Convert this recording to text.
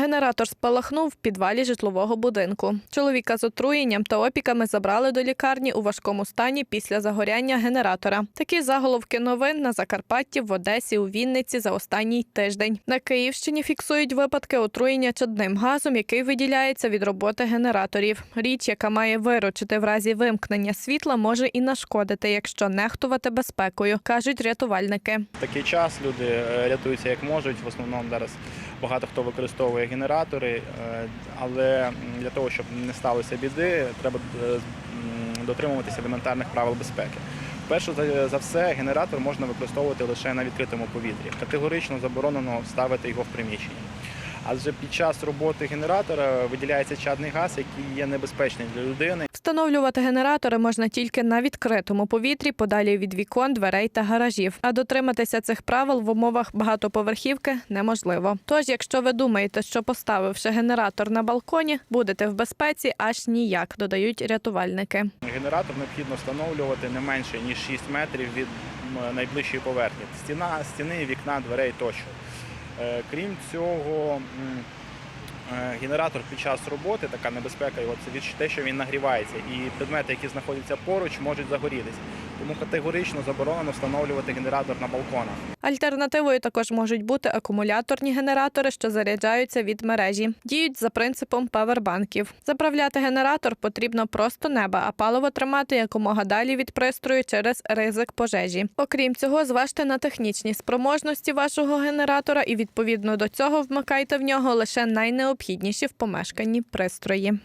Генератор спалахнув в підвалі житлового будинку. Чоловіка з отруєнням та опіками забрали до лікарні у важкому стані після загоряння генератора. Такі заголовки новин на Закарпатті, в Одесі, у Вінниці за останній тиждень. На Київщині фіксують випадки отруєння чадним газом, який виділяється від роботи генераторів. Річ, яка має виручити в разі вимкнення світла, може і нашкодити, якщо нехтувати безпекою, кажуть рятувальники. Такий час люди е, рятуються як можуть. В основному зараз багато хто використовує генератори, е, але для того, щоб не сталося біди, треба е, дотримуватися елементарних правил безпеки. Перше за- за все, генератор можна використовувати лише на відкритому повітрі. Категорично заборонено ставити його в приміщенні. Адже під час роботи генератора виділяється чадний газ, який є небезпечний для людини. Встановлювати генератори можна тільки на відкритому повітрі, подалі від вікон, дверей та гаражів. А дотриматися цих правил в умовах багатоповерхівки неможливо. Тож, якщо ви думаєте, що поставивши генератор на балконі, будете в безпеці, аж ніяк, додають рятувальники. Генератор необхідно встановлювати не менше ніж 6 метрів від найближчої поверхні. Стіна, стіни, вікна, дверей тощо. Е, Крім цього, е, генератор під час роботи, така небезпека його, це те, що він нагрівається, і предмети, які знаходяться поруч, можуть загорітися. Тому категорично заборонено встановлювати генератор на балконах. Альтернативою також можуть бути акумуляторні генератори, що заряджаються від мережі. Діють за принципом павербанків. Заправляти генератор потрібно просто неба, а паливо тримати якомога далі від пристрою через ризик пожежі. Окрім цього, зважте на технічні спроможності вашого генератора і відповідно до цього вмикайте в нього лише найнеобхідніші в помешканні пристрої.